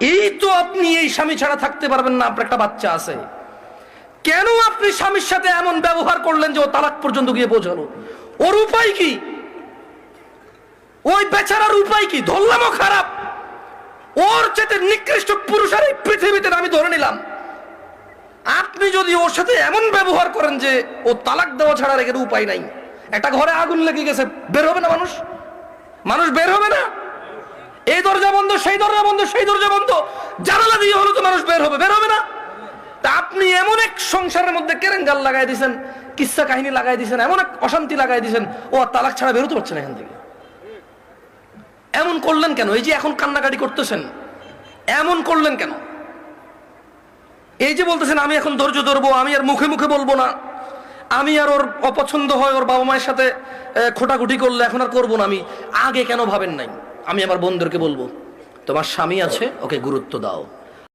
এই তো আপনি এই স্বামী ছাড়া থাকতে পারবেন না, আপনার একটা বাচ্চা আছে। কেন আপনি স্বামীর সাথে এমন ব্যবহার করলেন যে ও তালাক পর্যন্ত গিয়ে পৌঁছালো? ওর উপায় কি? ওই বেচারার উপায় কি? ধরলামও খারাপ। ওর চেতে নিকৃষ্ট পুরুষ আর এই পৃথিবীতে আমি ধরে নিলাম। আপনি যদি ওর সাথে এমন ব্যবহার করেন যে ও তালাক দেওয়া ছাড়া রেখে উপায় নাই। একটা ঘরে আগুন লেগে গেছে, বের হবে না মানুষ? মানুষ বের হবে না? দরজা বন্ধ, সেই দরজা বন্ধ, সেই দরজা বন্ধ। জানালা দিয়ে হলো তো মানুষ বের হবে বের হবে না। তা আপনি এমন এক সংসারের মধ্যে কেরেঙ্গাল লাগাই দিয়েছেন কিসা কাহিনী লাগাই দিয়েছেন এমন এক অশান্তি লাগাই দিয়েছেন ও আর তালাক ছাড়া বেরোতে পারছে না এখান থেকে। এমন করলেন কেন? এই যে এখন কান্নাকাটি করতেছেন, এমন করলেন কেন? এই যে বলতেছেন, আমি এখন ধৈর্য ধরবো, আমি আর মুখে মুখে বলব না। আমি আর ওর অপছন্দ হয়, ওর বাবা মায়ের সাথে খোটাখুটি করলে এখন আর করব না আমি। আগে কেন ভাবেন নাই? আমি আমার বন্ধুরকে বলব তোমার স্বামী আছে ওকে গুরুত্ব দাও।